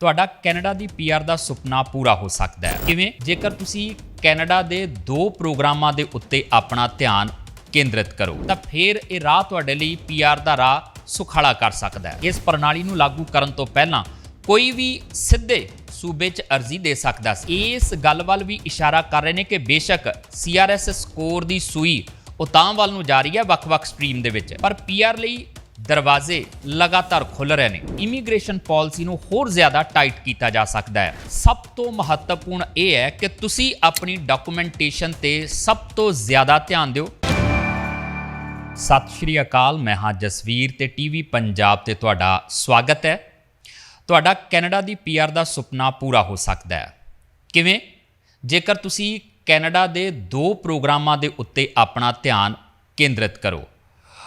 ਤੁਹਾਡਾ ਕੈਨੇਡਾ ਦੀ ਪੀਆਰ ਦਾ ਸੁਪਨਾ ਪੂਰਾ ਹੋ ਸਕਦਾ ਹੈ। ਕਿਵੇਂ? ਜੇਕਰ ਤੁਸੀਂ ਕੈਨੇਡਾ ਦੇ ਦੋ ਪ੍ਰੋਗਰਾਮਾਂ ਦੇ ਉੱਤੇ ਆਪਣਾ ਧਿਆਨ ਕੇਂਦਰਿਤ ਕਰੋ, ਤਾਂ ਫਿਰ ਇਹ ਰਾਹ ਤੁਹਾਡੇ ਲਈ ਪੀਆਰ ਦਾ ਰਾਹ ਸੁਖਾਲਾ ਕਰ ਸਕਦਾ ਹੈ। ਇਸ ਪ੍ਰਣਾਲੀ ਨੂੰ ਲਾਗੂ ਕਰਨ ਤੋਂ ਪਹਿਲਾਂ ਕੋਈ ਵੀ ਸਿੱਧੇ ਸੂਬੇ 'ਚ ਅਰਜ਼ੀ ਦੇ ਸਕਦਾ ਸੀ। ਇਸ ਗੱਲ ਵੱਲ ਵੀ ਇਸ਼ਾਰਾ ਕਰ ਰਹੇ ਨੇ ਕਿ ਬੇਸ਼ੱਕ ਸੀਆਰਐਸ ਸਕੋਰ ਦੀ ਸੂਈ ਉਤਾਂ ਵੱਲ ਨੂੰ ਜਾ ਰਹੀ ਹੈ ਵੱਖ-ਵੱਖ ਸਟਰੀਮ ਦੇ ਵਿੱਚ। ਪਰ ਪੀਆਰ ਲਈ ਦਰਵਾਜ਼ੇ ਲਗਾਤਾਰ ਖੁੱਲ ਰਹੇ ਨੇ। ਇਮੀਗ੍ਰੇਸ਼ਨ ਪਾਲਿਸੀ ਨੂੰ ਹੋਰ ਜ਼ਿਆਦਾ ਟਾਈਟ ਕੀਤਾ ਜਾ ਸਕਦਾ ਹੈ। ਸਭ ਤੋਂ ਮਹੱਤਵਪੂਰਨ ਇਹ ਹੈ ਕਿ ਤੁਸੀਂ ਆਪਣੀ ਡਾਕੂਮੈਂਟੇਸ਼ਨ ਤੇ ਸਭ ਤੋਂ ਜ਼ਿਆਦਾ ਧਿਆਨ ਦਿਓ। ਸਤਿ ਸ਼੍ਰੀ ਅਕਾਲ, ਮੈਂ ਹਾਂ ਜਸਵੀਰ ਤੇ ਟੀਵੀ ਪੰਜਾਬ ਤੇ ਤੁਹਾਡਾ ਸਵਾਗਤ ਹੈ। ਤੁਹਾਡਾ ਕੈਨੇਡਾ ਦੀ ਪੀਆਰ ਦਾ ਸੁਪਨਾ ਪੂਰਾ ਹੋ ਸਕਦਾ ਹੈ। ਕਿਵੇਂ? ਜੇਕਰ ਤੁਸੀਂ ਕੈਨੇਡਾ ਦੇ ਦੋ ਪ੍ਰੋਗਰਾਮਾਂ ਦੇ ਉੱਤੇ ਆਪਣਾ ਧਿਆਨ ਕੇਂਦਰਿਤ ਕਰੋ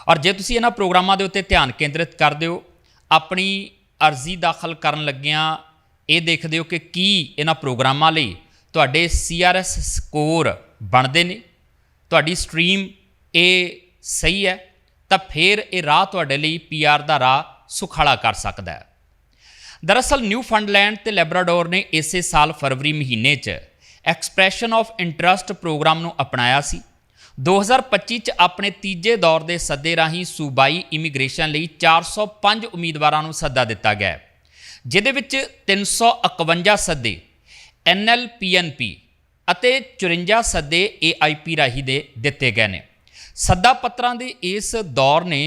ਔਰ ਜੇ ਤੁਸੀਂ ਇਹਨਾਂ ਪ੍ਰੋਗਰਾਮਾਂ ਦੇ ਉੱਤੇ ਧਿਆਨ ਕੇਂਦਰਿਤ ਕਰਦੇ ਹੋ, ਆਪਣੀ ਅਰਜ਼ੀ ਦਾਖਲ ਕਰਨ ਲੱਗਿਆਂ ਇਹ ਦੇਖਦੇ ਹੋ ਕਿ ਕੀ ਇਹਨਾਂ ਪ੍ਰੋਗਰਾਮਾਂ ਲਈ ਤੁਹਾਡੇ ਸੀਆਰਐਸ ਸਕੋਰ ਬਣਦੇ ਨੇ, ਤੁਹਾਡੀ ਸਟਰੀਮ ਇਹ ਸਹੀ ਹੈ, ਤਾਂ ਫਿਰ ਇਹ ਰਾਹ ਤੁਹਾਡੇ ਲਈ ਪੀਆਰ ਦਾ ਰਾਹ ਸੁਖਾਲਾ ਕਰ ਸਕਦਾ ਹੈ। ਦਰਅਸਲ ਨਿਊ ਫੰਡਲੈਂਡ ਤੇ ਲੈਬਰਾਡੋਰ ਨੇ ਇਸੇ ਸਾਲ ਫਰਵਰੀ ਮਹੀਨੇ 'ਚ ਐਕਸਪ੍ਰੈਸ਼ਨ ਆਫ ਇੰਟਰਸਟ ਪ੍ਰੋਗਰਾਮ ਨੂੰ ਅਪਣਾਇਆ ਸੀ। 2025 'ਚ ਆਪਣੇ ਤੀਜੇ ਦੌਰ ਦੇ ਸੱਦੇ ਰਾਹੀਂ ਸੂਬਾਈ ਇਮੀਗ੍ਰੇਸ਼ਨ ਲਈ 405 ਉਮੀਦਵਾਰਾਂ ਨੂੰ ਸੱਦਾ ਦਿੱਤਾ ਗਿਆ ਹੈ, ਜਿਹਦੇ ਵਿੱਚ 351 ਸੱਦੇ NLPNP ਅਤੇ 54 ਸੱਦੇ AIP ਰਾਹੀਂ ਦੇ ਦਿੱਤੇ ਗਏ ਨੇ। ਸੱਦਾ ਪੱਤਰਾਂ ਦੇ ਇਸ ਦੌਰ ਨੇ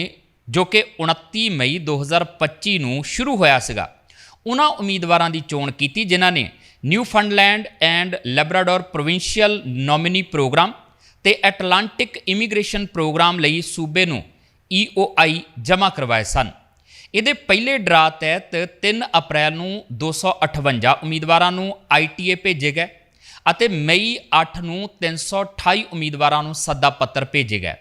ਜੋ ਕਿ 29 ਮਈ 2025 ਨੂੰ ਸ਼ੁਰੂ ਹੋਇਆ ਸੀਗਾ ਉਹਨਾਂ ਉਮੀਦਵਾਰਾਂ ਦੀ ਚੋਣ ਕੀਤੀ ਜਿਨ੍ਹਾਂ ਨੇ Newfoundland and Labrador provincial nominee program ਤੇ ਐਟਲਾਂਟਿਕ ਇਮੀਗ੍ਰੇਸ਼ਨ ਪ੍ਰੋਗਰਾਮ ਲਈ ਸੂਬੇ ਨੂੰ EOI ਜਮ੍ਹਾਂ ਕਰਵਾਏ ਸਨ। ਇਹਦੇ ਪਹਿਲੇ ਡਰਾ ਤਹਿਤ 3 ਅਪ੍ਰੈਲ ਨੂੰ 258 ਉਮੀਦਵਾਰਾਂ ਨੂੰ ITA ਭੇਜੇ ਗਏ ਅਤੇ ਮਈ 8 ਨੂੰ 328 ਉਮੀਦਵਾਰਾਂ ਨੂੰ ਸੱਦਾ ਪੱਤਰ ਭੇਜੇ ਗਏ।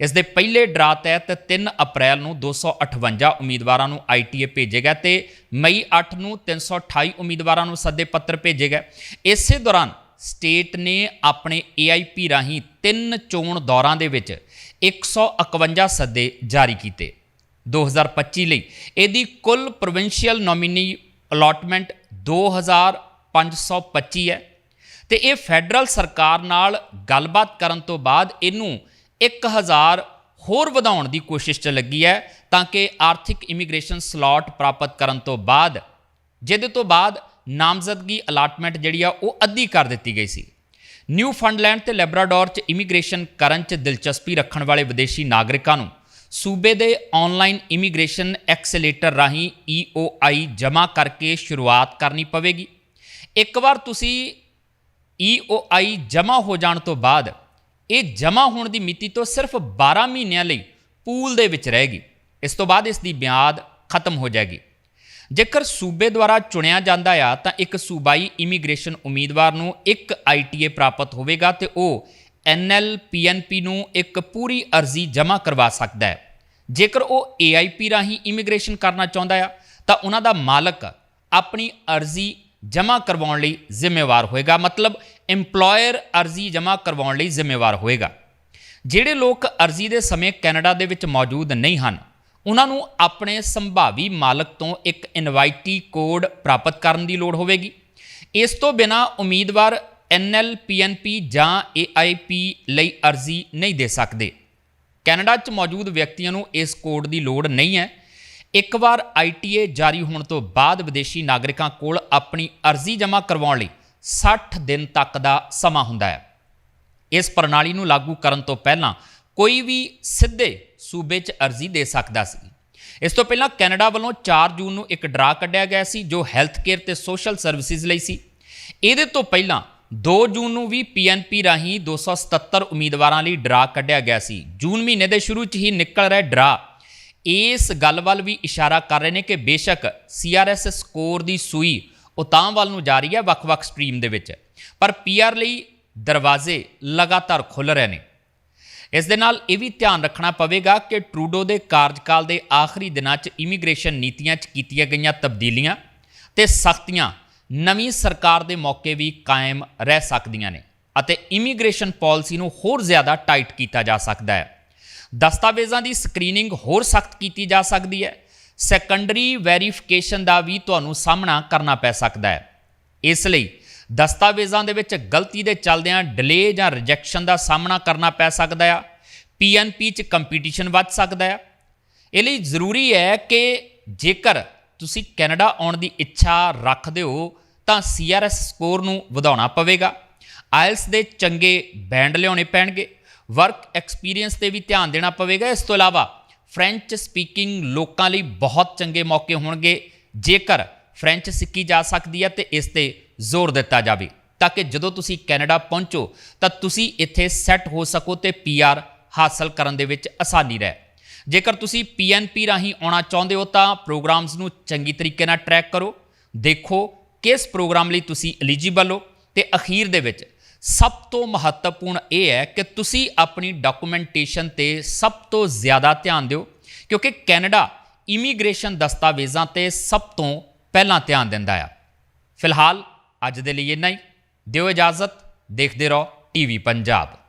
ਇਸ ਦੇ ਪਹਿਲੇ ਡਰਾ ਤਹਿਤ 3 ਅਪ੍ਰੈਲ ਨੂੰ 258 ਉਮੀਦਵਾਰਾਂ ਨੂੰ ITA ਭੇਜੇ ਗਏ ਤੇ ਮਈ 8 ਨੂੰ 328 ਉਮੀਦਵਾਰਾਂ ਨੂੰ ਸੱਦੇ ਪੱਤਰ ਭੇਜੇ ਗਏ। ਇਸੇ ਦੌਰਾਨ ਸਟੇਟ ਨੇ ਆਪਣੇ AIP ਰਾਹੀਂ ਤਿੰਨ ਚੋਣ ਦੌਰਾਂ ਦੇ ਵਿੱਚ 151 ਸੱਦੇ ਜਾਰੀ ਕੀਤੇ। 2025 ਲਈ ਇਹਦੀ ਕੁੱਲ ਪ੍ਰੋਵਿੰਸ਼ੀਅਲ ਨੋਮਿਨੀ ਅਲਾਟਮੈਂਟ 2525 ਹੈ ਤੇ ਇਹ ਫੈਡਰਲ ਸਰਕਾਰ ਨਾਲ ਗੱਲਬਾਤ ਕਰਨ ਤੋਂ ਬਾਅਦ ਇਹਨੂੰ 1000 ਹੋਰ ਵਧਾਉਣ ਦੀ ਕੋਸ਼ਿਸ਼ 'ਚ ਲੱਗੀ ਹੈ ਤਾਂ ਕਿ ਆਰਥਿਕ ਇਮੀਗ੍ਰੇਸ਼ਨ ਸਲਾਟ ਪ੍ਰਾਪਤ ਕਰਨ ਤੋਂ ਬਾਅਦ, ਜਿਹਦੇ ਤੋਂ ਬਾਅਦ ਨਾਮਜ਼ਦਗੀ ਅਲਾਟਮੈਂਟ ਜਿਹੜੀ ਆ ਉਹ ਅੱਧੀ ਕਰ ਦਿੱਤੀ ਗਈ ਸੀ। ਨਿਊ ਫੰਡਲੈਂਡ ਤੇ ਲੈਬਰਾਡੋਰ 'ਚ ਇਮੀਗ੍ਰੇਸ਼ਨ ਕਰਨ 'ਚ ਦਿਲਚਸਪੀ ਰੱਖਣ ਵਾਲੇ ਵਿਦੇਸ਼ੀ ਨਾਗਰਿਕਾਂ ਨੂੰ ਸੂਬੇ ਦੇ ਆਨਲਾਈਨ ਇਮੀਗ੍ਰੇਸ਼ਨ ਐਕਸਲੇਟਰ ਰਾਹੀਂ EOI ਜਮ੍ਹਾਂ ਕਰਕੇ ਸ਼ੁਰੂਆਤ ਕਰਨੀ ਪਵੇਗੀ। ਇੱਕ ਵਾਰ ਤੁਸੀਂ EOI ਜਮ੍ਹਾਂ ਹੋ ਜਾਣ ਤੋਂ ਬਾਅਦ ਇਹ ਜਮ੍ਹਾਂ ਹੋਣ ਦੀ ਮਿਤੀ ਤੋਂ ਸਿਰਫ 12 ਮਹੀਨਿਆਂ ਲਈ ਪੂਲ ਦੇ ਵਿੱਚ ਰਹੇਗੀ। ਇਸ ਤੋਂ ਬਾਅਦ ਇਸ ਦੀ ਮਿਆਦ ਖਤਮ ਹੋ ਜਾਏਗੀ। ਜੇਕਰ ਸੂਬੇ ਦੁਆਰਾ ਚੁਣਿਆ ਜਾਂਦਾ ਆ, ਤਾਂ ਇੱਕ ਸੂਬਾਈ ਇਮੀਗ੍ਰੇਸ਼ਨ ਉਮੀਦਵਾਰ ਨੂੰ ਇੱਕ ITA ਪ੍ਰਾਪਤ ਹੋਵੇਗਾ ਤੇ ਉਹ NLPNP ਨੂੰ ਇੱਕ ਪੂਰੀ ਅਰਜ਼ੀ ਜਮ੍ਹਾਂ ਕਰਵਾ ਸਕਦਾ ਹੈ। ਜੇਕਰ ਉਹ AIP ਰਾਹੀਂ ਇਮੀਗ੍ਰੇਸ਼ਨ ਕਰਨਾ ਚਾਹੁੰਦਾ ਆ, ਤਾਂ ਉਹਨਾਂ ਦਾ ਮਾਲਕ ਆਪਣੀ ਅਰਜ਼ੀ ਜਮ੍ਹਾਂ ਕਰਵਾਉਣ ਲਈ ਜ਼ਿੰਮੇਵਾਰ ਹੋਏਗਾ, ਮਤਲਬ EMPLOYER ਅਰਜ਼ੀ ਜਮ੍ਹਾਂ ਕਰਵਾਉਣ ਲਈ ਜ਼ਿੰਮੇਵਾਰ ਹੋਏਗਾ। ਜਿਹੜੇ ਲੋਕ ਅਰਜ਼ੀ ਦੇ ਸਮੇਂ ਕੈਨੇਡਾ ਦੇ ਵਿੱਚ ਮੌਜੂਦ ਨਹੀਂ ਹਨ ਉਹਨਾਂ ਨੂੰ ਆਪਣੇ ਸੰਭਾਵੀ ਮਾਲਕ ਤੋਂ ਇੱਕ ਇਨਵਾਈਟੀ ਕੋਡ ਪ੍ਰਾਪਤ ਕਰਨ ਦੀ ਲੋੜ ਹੋਵੇਗੀ। ਇਸ ਤੋਂ ਬਿਨਾ ਉਮੀਦਵਾਰ NLPNP ਜਾਂ AIP ਲਈ ਅਰਜ਼ੀ ਨਹੀਂ ਦੇ ਸਕਦੇ। ਕੈਨੇਡਾ 'ਚ ਮੌਜੂਦ ਵਿਅਕਤੀਆਂ ਨੂੰ ਇਸ ਕੋਡ ਦੀ ਲੋੜ ਨਹੀਂ ਹੈ। ਇੱਕ ਵਾਰ ITA ਜਾਰੀ ਹੋਣ ਤੋਂ ਬਾਅਦ ਵਿਦੇਸ਼ੀ ਨਾਗਰਿਕਾਂ ਕੋਲ ਆਪਣੀ ਅਰਜ਼ੀ ਜਮ੍ਹਾਂ ਕਰਵਾਉਣ ਲਈ 60 ਦਿਨ ਤੱਕ ਦਾ ਸਮਾਂ ਹੁੰਦਾ ਹੈ। ਇਸ ਪ੍ਰਣਾਲੀ ਨੂੰ ਲਾਗੂ ਕਰਨ ਤੋਂ ਪਹਿਲਾਂ ਕੋਈ ਵੀ ਸਿੱਧੇ ਸੂਬੇ 'ਚ ਅਰਜ਼ੀ ਦੇ ਸਕਦਾ ਸੀ। ਇਸ ਤੋਂ ਪਹਿਲਾਂ ਕੈਨੇਡਾ ਵੱਲੋਂ 4 ਜੂਨ ਨੂੰ ਇੱਕ ਡਰਾ ਕੱਢਿਆ ਗਿਆ ਸੀ, ਜੋ ਹੈਲਥ ਕੇਅਰ ਤੇ ਸੋਸ਼ਲ ਸਰਵਿਸਿਜ਼ ਲਈ ਸੀ। ਇਹਦੇ ਤੋਂ ਪਹਿਲਾਂ 2 ਜੂਨ ਨੂੰ ਵੀ ਪੀਐਨਪੀ ਰਾਹੀਂ 277 ਉਮੀਦਵਾਰਾਂ ਲਈ ਡਰਾ ਕੱਢਿਆ ਗਿਆ ਸੀ। ਜੂਨ ਮਹੀਨੇ ਦੇ ਸ਼ੁਰੂ 'ਚ ਹੀ ਨਿਕਲ ਰਿਹਾ ਡਰਾ। ਇਸ ਗੱਲ ਵੱਲ ਵੀ ਇਸ਼ਾਰਾ ਕਰ ਰਹੇ ਨੇ ਕਿ ਬੇਸ਼ੱਕ ਸੀਆਰਐਸ ਸਕੋਰ ਦੀ ਸੂਈ ਉਤਾਂ ਵੱਲ ਨੂੰ ਜਾ ਰਹੀ ਹੈ ਵੱਖ-ਵੱਖ ਸਟਰੀਮ ਦੇ ਵਿੱਚ। ਪਰ ਪੀਆਰ ਲਈ ਦਰਵਾਜ਼ੇ ਲਗਾਤਾਰ ਖੁੱਲ ਰਹੇ ਨੇ। ਇਸ ਦੇ ਨਾਲ ਇਹ ਵੀ ਧਿਆਨ ਰੱਖਣਾ ਪਵੇਗਾ ਕਿ ਟਰੂਡੋ ਦੇ ਕਾਰਜਕਾਲ ਦੇ ਆਖਰੀ ਦਿਨਾਂ 'ਚ ਇਮੀਗ੍ਰੇਸ਼ਨ ਨੀਤੀਆਂ 'ਚ ਕੀਤੀਆਂ ਗਈਆਂ ਤਬਦੀਲੀਆਂ ਤੇ ਸਖਤੀਆਂ ਨਵੀਂ ਸਰਕਾਰ ਦੇ ਮੌਕੇ ਵੀ ਕਾਇਮ ਰਹਿ ਸਕਦੀਆਂ ਨੇ ਅਤੇ ਇਮੀਗ੍ਰੇਸ਼ਨ ਪਾਲਿਸੀ ਨੂੰ ਹੋਰ ਜ਼ਿਆਦਾ ਟਾਈਟ ਕੀਤਾ ਜਾ ਸਕਦਾ ਹੈ। ਦਸਤਾਵੇਜ਼ਾਂ ਦੀ ਸਕਰੀਨਿੰਗ ਹੋਰ ਸਖਤ ਕੀਤੀ ਜਾ ਸਕਦੀ ਹੈ। ਸੈਕੰਡਰੀ ਵੈਰੀਫਿਕੇਸ਼ਨ ਦਾ ਵੀ ਤੁਹਾਨੂੰ ਸਾਹਮਣਾ ਕਰਨਾ ਪੈ ਸਕਦਾ ਹੈ। ਇਸ ਲਈ ਦਸਤਾਵੇਜ਼ਾਂ ਦੇ ਵਿੱਚ ਗਲਤੀ ਦੇ ਚੱਲਦਿਆਂ ਡਿਲੇ ਜਾਂ ਰਿਜੈਕਸ਼ਨ ਦਾ ਸਾਹਮਣਾ ਕਰਨਾ ਪੈ ਸਕਦਾ ਆ। ਪੀਐਨਪੀ 'ਚ ਕੰਪੀਟੀਸ਼ਨ ਵੱਧ ਸਕਦਾ ਆ। ਇਹ ਲਈ ਜ਼ਰੂਰੀ ਹੈ ਕਿ ਜੇਕਰ ਤੁਸੀਂ ਕੈਨੇਡਾ ਆਉਣ ਦੀ ਇੱਛਾ ਰੱਖਦੇ ਹੋ, ਤਾਂ ਸੀਆਰਐਸ ਸਕੋਰ ਨੂੰ ਵਧਾਉਣਾ ਪਵੇਗਾ। ਆਇਲਸ ਦੇ ਚੰਗੇ ਬੈਂਡ ਲਿਆਉਣੇ ਪੈਣਗੇ। ਵਰਕ ਐਕਸਪੀਰੀਅੰਸ ਤੇ ਵੀ ਧਿਆਨ ਦੇਣਾ ਪਵੇਗਾ। ਇਸ ਤੋਂ ਇਲਾਵਾ ਫ੍ਰੈਂਚ ਸਪੀਕਿੰਗ ਲੋਕਾਂ ਲਈ ਬਹੁਤ ਚੰਗੇ ਮੌਕੇ ਹੋਣਗੇ। ਜੇਕਰ ਫ੍ਰੈਂਚ ਸਿੱਖੀ ਜਾ ਸਕਦੀ ਹੈ ਤੇ ਇਸ ਤੇ ਜ਼ੋਰ ਦਿੱਤਾ ਜਾਵੇ, ਤਾਂ ਕਿ ਜਦੋਂ ਤੁਸੀਂ ਕੈਨੇਡਾ ਪਹੁੰਚੋ, ਤਾਂ ਤੁਸੀਂ ਇੱਥੇ ਸੈੱਟ ਹੋ ਸਕੋ ਤੇ ਪੀਆਰ ਹਾਸਲ ਕਰਨ ਦੇ ਵਿੱਚ ਆਸਾਨੀ ਰਹੇ। ਜੇਕਰ ਤੁਸੀਂ ਪੀਐਨਪੀ ਰਾਹੀਂ ਆਉਣਾ ਚਾਹੁੰਦੇ ਹੋ, ਤਾਂ ਪ੍ਰੋਗਰਾਮਸ ਨੂੰ ਚੰਗੀ ਤਰੀਕੇ ਨਾਲ ਟਰੈਕ ਕਰੋ। ਦੇਖੋ ਕਿਸ ਪ੍ਰੋਗਰਾਮ ਲਈ ਤੁਸੀਂ ਐਲੀਜੀਬਲ ਹੋ ਤੇ ਅਖੀਰ ਦੇ ਵਿੱਚ ਸਭ ਤੋਂ ਮਹੱਤਵਪੂਰਨ ਇਹ ਹੈ ਕਿ ਤੁਸੀਂ ਆਪਣੀ ਡਾਕੂਮੈਂਟੇਸ਼ਨ ਤੇ ਸਭ ਤੋਂ ਜ਼ਿਆਦਾ ਧਿਆਨ ਦਿਓ, ਕਿਉਂਕਿ ਕੈਨੇਡਾ ਇਮੀਗ੍ਰੇਸ਼ਨ ਦਸਤਾਵੇਜ਼ਾਂ ਤੇ ਸਭ ਤੋਂ ਪਹਿਲਾਂ ਧਿਆਨ ਦਿੰਦਾ ਆ। ਫਿਲਹਾਲ ਅੱਜ ਦੇ ਲਈ ਇੰਨਾ ਹੀ। ਦਿਓ ਇਜਾਜ਼ਤ, ਦੇਖਦੇ ਰਹੋ ਟੀਵੀ ਪੰਜਾਬ।